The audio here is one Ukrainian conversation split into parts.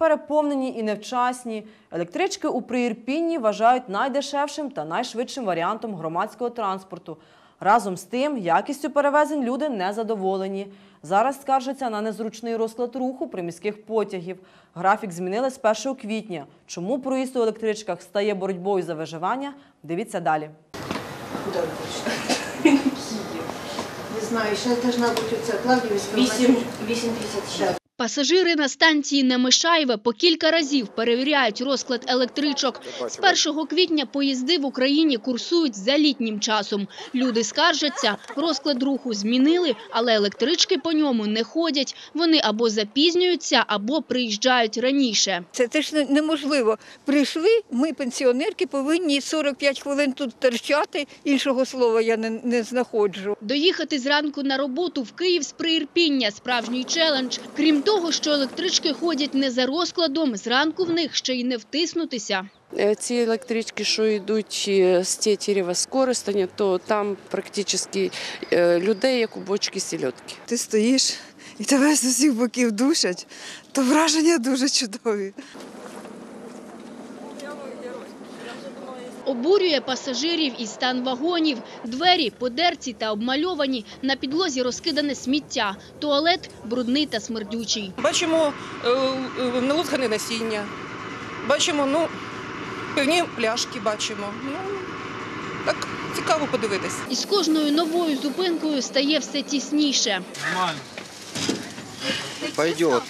переповнені і невчасні. Електрички у Приірпінні вважають найдешевшим та найшвидшим варіантом громадського транспорту. Разом з тим, якістю перевезень люди не задоволені. Зараз скаржаться на незручний розклад руху приміських потягів. Графік змінили з 1 квітня. Чому проїзд у електричках стає боротьбою за виживання? Дивіться далі. Куда ви хочете? Київ. Не знаю, ще должна бути оця Клавдіївська. 8, 8.56. Пасажири на станції Немишаєве по кілька разів перевіряють розклад електричок. З 1 квітня поїзди в Україні курсують за літнім часом. Люди скаржаться, розклад руху змінили, але електрички по ньому не ходять. Вони або запізнюються, або приїжджають раніше. Це теж неможливо. Прийшли, ми, пенсіонерки, повинні 45 хвилин тут торчати. Іншого слова я не, не знаходжу. Доїхати зранку на роботу в Київ з Приірпіння – справжній челендж. Крім того, що електрички ходять не за розкладом, зранку в них ще й не втиснутися. Е, Ці електрички, що йдуть е, з Тетерева з Коростеня, то там практично е, людей, як у бочки сільотки. ти стоїш і тебе з усіх боків душать, то враження дуже чудові. Обурює пасажирів і стан вагонів. Двері подерці та обмальовані. На підлозі розкидане сміття. Туалет брудний та смердючий. Бачимо е, е, насіння, бачимо ну, певні пляшки бачимо. Ну, так цікаво подивитись. І з кожною новою зупинкою стає все тісніше. Пойдет.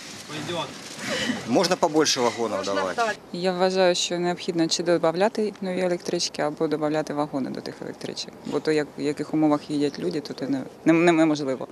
Можно побольше вагонов давать. Я вважаю, що необхідно чи додати нові електрички, або додати вагони до тих електричок. Бо то, як в яких умовах їдять люди, то це не, не, неможливо.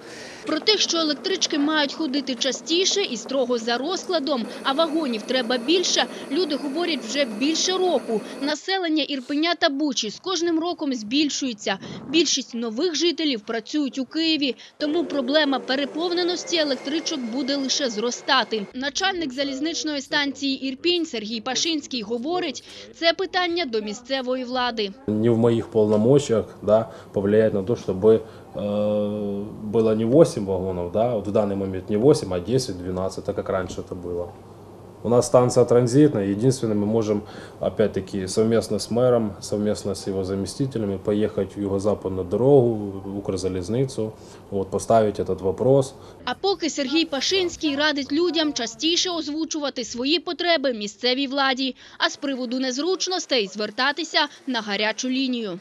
Про те, що електрички мають ходити частіше і строго за розкладом, а вагонів треба більше, люди говорять вже більше року. Населення Ірпеня та Бучі з кожним роком збільшується. Більшість нових жителів працюють у Києві, тому проблема переповненості електричок буде лише зростати. Начальник залізничної станції Ірпінь Сергій Пашинський говорить, це питання до місцевої влади. не в моих полномочиях да, повлиять на то, чтобы э, было не 8 вагонов, да, вот в данный момент не 8, а 10, 12, так как раньше это было. У нас станция транзитная, единственное, мы можем, опять-таки, совместно с мэром, совместно с его заместителями поехать в юго-западную дорогу, в Укрзалезницу, вот, поставить этот вопрос. А поки Сергій Пашинський радить людям частіше озвучувати свої потреби місцевій владі, а з приводу незручностей звертатися на гарячу лінію.